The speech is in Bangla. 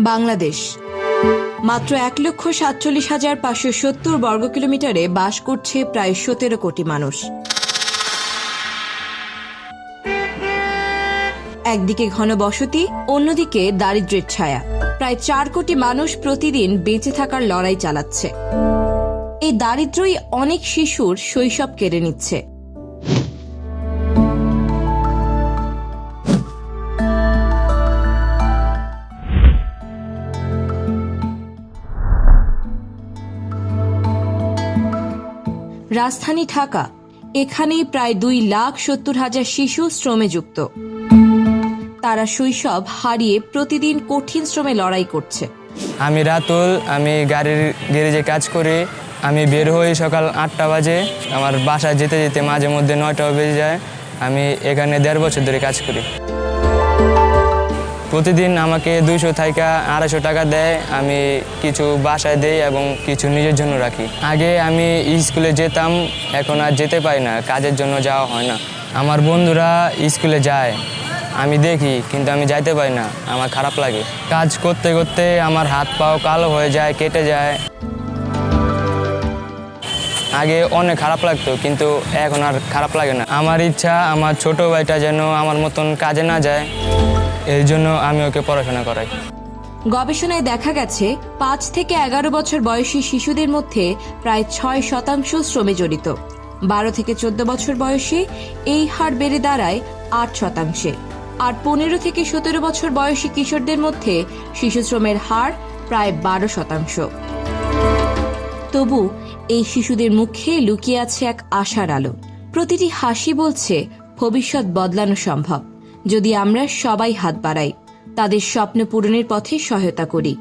বাংলাদেশ। মাত্র এক লক্ষ সাতচল্লিশ হাজার পাঁচশো সত্তর বর্গ কিলোমিটারে বাস করছে প্রায় সতেরো কোটি মানুষ। একদিকে ঘন বসতি, অন্যদিকে দারিদ্র্যের ছায়া। প্রায় চার কোটি মানুষ প্রতিদিন বেঁচে থাকার লড়াই চালাচ্ছে। এই দারিদ্র্যই অনেক শিশুর শৈশব কেড়ে নিচ্ছে। রাজধানী ঢাকা। এখানেই প্রায় দুই লাখ সত্তর হাজার শিশু শ্রমে যুক্ত। তারা শৈশব হারিয়ে প্রতিদিন কঠিন শ্রমে লড়াই করছে। আমি রাতুল, আমি গাড়ির গ্যারেজে কাজ করি, আমি বের হই সকাল আটটা বাজে, আমার বাসায় যেতে যেতে মাঝে মধ্যে নয়টাও বেজে যায়, আমি এখানে দেড় বছর ধরে কাজ করি। প্রতিদিন আমাকে দুইশো থাইকা আড়াইশো টাকা দেয়, আমি কিছু বাসায় দেই এবং কিছু নিজের জন্য রাখি। আগে আমি স্কুলে যেতাম, এখন আর যেতে পারি না, কাজের জন্য যাওয়া হয় না। আমার বন্ধুরা স্কুলে যায়, আমি দেখি, কিন্তু আমি যাইতে পারি না, আমার খারাপ লাগে। কাজ করতে করতে আমার হাত পাও কালো হয়ে যায়, কেটে যায়। আগে অনেক খারাপ লাগতো, কিন্তু এখন আর খারাপ লাগে না। আমার ইচ্ছা, আমার ছোট ভাইটা যেন আমার মতন কাজে না যায়। এই জন্য আমি ওকে পড়াশোনা করাই। গবেষণায় দেখা গেছে, পাঁচ থেকে এগারো বছর বয়সী শিশুদের মধ্যে প্রায় ছয় শতাংশ শ্রমে জড়িত। বারো থেকে চোদ্দ বছর বয়সে এই হার বেড়ে দাঁড়ায় আট শতাংশে। আর পনেরো থেকে সতেরো বছর বয়সী কিশোরদের মধ্যে শিশু শ্রমের হার প্রায় বারো শতাংশ। তবু এই শিশুদের মুখে লুকিয়ে আছে এক আশার আলো। প্রতিটি হাসি বলছে, ভবিষ্যৎ বদলানো সম্ভব। যদি আমরা সবাই হাত বাড়াই তাদের স্বপ্ন পূরণের পথে সহায়তা করি।